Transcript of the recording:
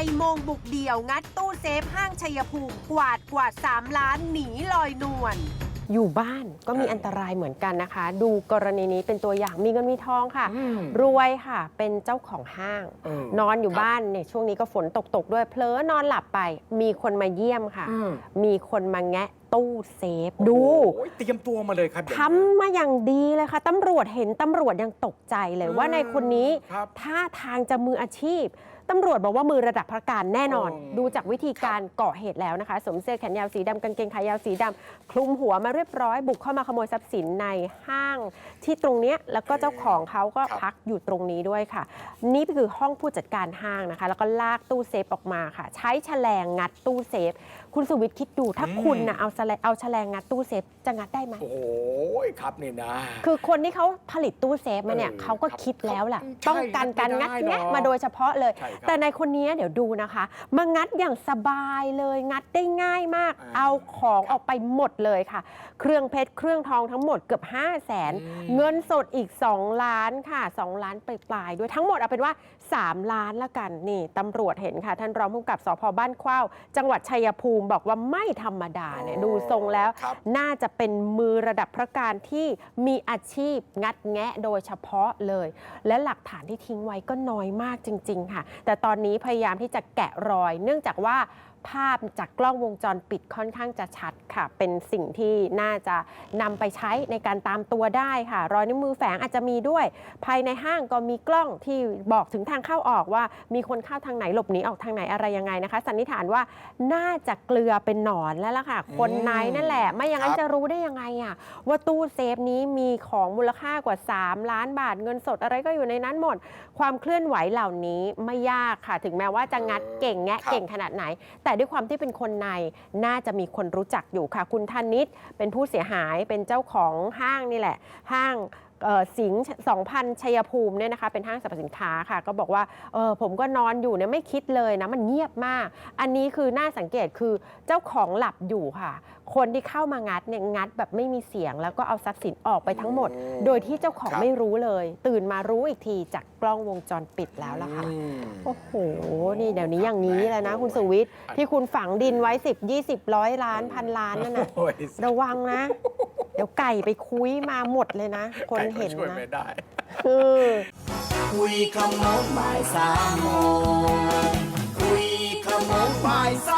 อ้โมงบุกเดี่ยวงัดตู้เซฟห้างชัยภูมิกวาดกว่า 3 ล้านหนีลอยนวลอยู่บ้านก็มีอันตรายเหมือนกันนะคะ ดูกรณีนี้เป็นตัวอย่างมีเงินมีทองค่ะอืมรวยค่ะเป็นเจ้าของห้างเออนอนอยู่ครับบ้านเนี่ยช่วงนี้ก็ฝนตกตกๆด้วย เพลอนอนหลับไป มีคนมาเยี่ยมค่ะอืมมีคนมาแงะตู้เซฟดู โอ้ยเตรียมตัวมาเลยครับอย่างนี้ ทำมาอย่างดีเลยค่ะตำรวจเห็นตำรวจยังตกใจเลยว่าในคนนี้ครับท่าทางจะมืออาชีพตำรวจบอกว่ามือระดับพระการแน่นอน อืม ดูจากวิธีการก่อเหตุแล้วนะคะสวมเสื้อแขนยาวสีดำกางเกงขายาวสีดำคลุมหัวมาเรียบร้อย บุกเข้ามาขโมยทรัพย์สินในห้าง ที่ตรงเนี้ยแล้วก็เจ้าของเขาก็พักอยู่ตรงนี้ด้วยค่ะ นี่คือห้องผู้จัดการห้างนะคะ แล้วก็ลากตู้เซฟออกมาค่ะ ใช้แฉลงงัดตู้เซฟ คุณสุวิทย์คิดดูถ้าคุณนะเอาแฉลงเอาแฉลงงัดตู้เซฟจะงัดได้ไหมโอ้ยครับนี่นะ คือคนที่เขาผลิตตู้เซฟมาเนี่ยเออเขาก็ครับคิดแล้วแหละใช่ป้องกันการงัดงัดไม่ได้แงะหรอกมาโดยเฉพาะเลยใช่ครับแต่ในคนนี้เดี๋ยวดูนะคะ มางัดอย่างสบายเลยงัดได้ง่ายมากอ่าเอาของครับออกไปหมดเลยค่ะ เครื่องเพชรเครื่องทองทั้งหมดเกือบ 5 0 0แสนอืมเงินสดอีก 2 ล้านค่ะ 2 ล้านปลายๆด้วยทั้งหมดเอาเป็นว่า 3 ล้านละกันนี่ตำรวจเห็นค่ะ ท่านรองผู้กำกับสพบ้านเข้าจังหวัดชัยภูมิบอกว่าไม่ธรรมดาเนี่ยดูทรงแล้วครับน่าจะเป็นมือระดับพระการที่มีอาชีพงัดแงะโดยเฉพาะเลย และหลักฐานที่ทิ้งไว้ก็น้อยมากจริง ๆ ค่ะ แต่ตอนนี้พยายามที่จะแกะรอย เนื่องจากว่า ภาพจากกล้องวงจรปิดค่อนข้างจะชัดค่ะ เป็นสิ่งที่น่าจะนำไปใช้ในการตามตัวได้ค่ะ รอยนิ้วมือแฝงอาจจะมีด้วย ภายในห้างก็มีกล้องที่บอกถึงทางเข้าออกว่า มีคนเข้าทางไหนหลบหนีออกทางไหนอะไรยังไงนะคะ สันนิษฐานว่าน่าจะเกลือเป็นหนอนแล้วล่ะค่ะ คนในนั่นแหละ ไม่อย่างนั้นจะรู้ได้ยังไงอะว่าตู้เซฟนี้มีของมูลค่ากว่า 3 ล้านบาทเงินสดอะไรก็อยู่ในนั้นหมด ความเคลื่อนไหวเหล่านี้ไม่ยากค่ะ ถึงแม้ว่าจะงัดเก่งแงะเก่งขนาดไหนแต่ด้วยความที่เป็นคนในน่าจะมีคนรู้จักอยู่ค่ะ คุณธนิตเป็นผู้เสียหายเป็นเจ้าของห้างนี่แหละ ห้าง สิงห์2,000 ชัยภูมิเนี่ยนะคะเป็นห้างสรรพสินค้าค่ะ ก็บอกว่าเออผมก็นอนอยู่เนี่ยไม่คิดเลยนะ มันเงียบมาก อันนี้คือน่าสังเกตคือเจ้าของหลับอยู่ค่ะ คนที่เข้ามางัดเนี่ยงัดแบบไม่มีเสียง แล้วก็เอาทรัพย์สินออกไปทั้งหมดอืมโดยที่เจ้าของครับไม่รู้เลย ตื่นมารู้อีกทีจากกล้องวงจรปิดแล้วล่ะค่ะอืมโอ้โหนี่เดี๋ยวนี้อย่างนี้แล้วนะ คุณสุวิทย์ที่คุณฝังดินไว้ 10 20ร้อยล้านพันล้านนั่นนะโอ้ยระวังนะเดี๋ยวไก่ไปคุยมาหมดเลยนะ คนใรก็เห็นช่วยนะไม่ได้ คือคุยขโมงบ่ายสามโมงคุยขโมงบ่ายสาม